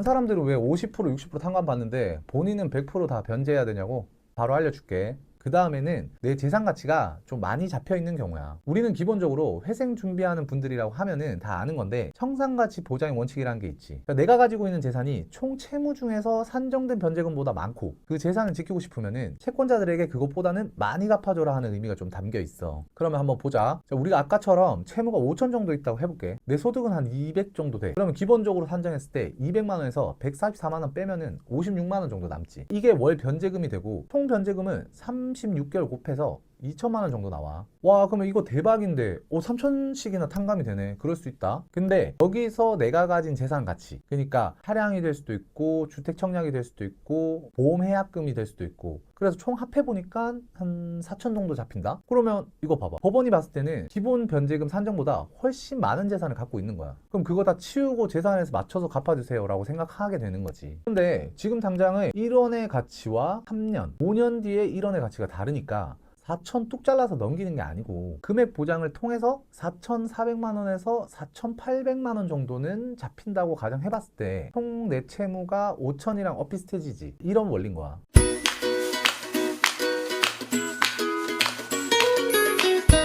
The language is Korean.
다른 사람들은 왜 50% 60% 탕감 받는데 본인은 100%다 변제해야 되냐고 바로 알려줄게. 그 다음에는 내 재산 가치가 좀 많이 잡혀 있는 경우야. 우리는 기본적으로 회생 준비하는 분들이라고 하면은 다 아는 건데 청산 가치 보장의 원칙이라는 게 있지. 그러니까 내가 가지고 있는 재산이 총 채무 중에서 산정된 변제금보다 많고 그 재산을 지키고 싶으면은 채권자들에게 그것보다는 많이 갚아줘라 하는 의미가 좀 담겨 있어. 그러면 한번 보자. 자, 우리가 아까처럼 채무가 5천 정도 있다고 해볼게. 내 소득은 한 200 정도 돼. 그러면 기본적으로 산정했을 때 200만 원에서 144만 원 빼면은 56만 원 정도 남지. 이게 월 변제금이 되고 총 변제금은 36개월 곱해서 2천만 원 정도 나와. 와, 그러면 이거 대박인데, 오, 3천씩이나 탕감이 되네. 그럴 수 있다. 근데 여기서 내가 가진 재산 가치, 그러니까 차량이 될 수도 있고, 주택 청약이 될 수도 있고, 보험 해약금이 될 수도 있고, 그래서 총 합해 보니까 한 4천 정도 잡힌다. 그러면 이거 봐봐. 법원이 봤을 때는 기본 변제금 산정보다 훨씬 많은 재산을 갖고 있는 거야. 그럼 그거 다 치우고 재산에서 맞춰서 갚아주세요 라고 생각하게 되는 거지. 근데 지금 당장의 1원의 가치와 3년, 5년 뒤에 1원의 가치가 다르니까 4천 뚝 잘라서 넘기는 게 아니고 금액 보장을 통해서 4,400만 원에서 4,800만 원 정도는 잡힌다고 가정해봤을 때 총 내 채무가 5천이랑 엇비슷해지지. 이런 원리인 거야